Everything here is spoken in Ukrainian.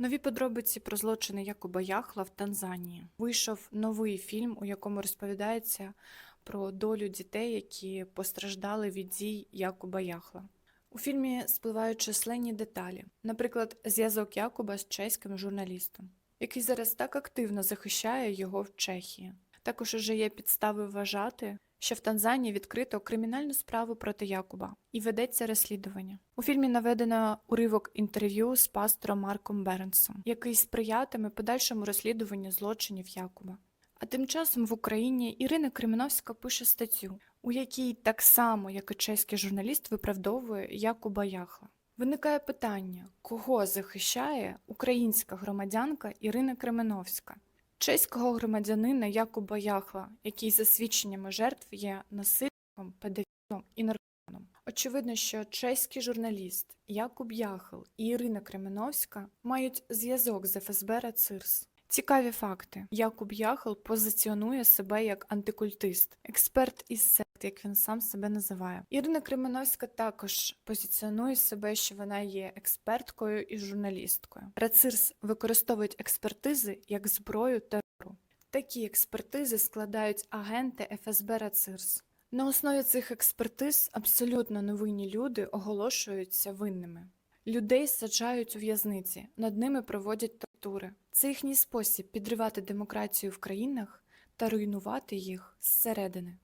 Нові подробиці про злочини Якуба Яхла в Танзанії. Вийшов новий фільм, у якому розповідається про долю дітей, які постраждали від дій Якуба Яхла. У фільмі спливають численні деталі, наприклад, зв'язок Якуба з чеським журналістом, який зараз так активно захищає його в Чехії. Також уже є підстави вважати, що в Танзанії відкрито кримінальну справу проти Якуба і ведеться розслідування. У фільмі наведено уривок інтерв'ю з пастором Марком Бернсом, який сприятиме подальшому розслідуванню злочинів Якуба. А тим часом в Україні Ірина Кременовська пише статтю, у якій так само, як і чеський журналіст, виправдовує Якуба Яхла. Виникає питання, кого захищає українська громадянка Ірина Кременовська, чеського громадянина Якуба Яхла, який за свідченнями жертв є насильником, педофілом і наркоманом. Очевидно, що чеський журналіст Якуб Яхл і Ірина Кременовська мають зв'язок з ФСБ РАЦИРС. Цікаві факти. Якуб Яхл позиціонує себе як антикультист, експерт із сект, як він сам себе називає. Ірина Кременовська також позиціонує себе, що вона є експерткою і журналісткою. Рацирс використовують експертизи як зброю терору. Такі експертизи складають агенти ФСБ Рацирс. На основі цих експертиз абсолютно невинні люди оголошуються винними. Людей саджають у в'язниці, над ними проводять тортури. Це їхній спосіб підривати демократію в країнах та руйнувати їх зсередини.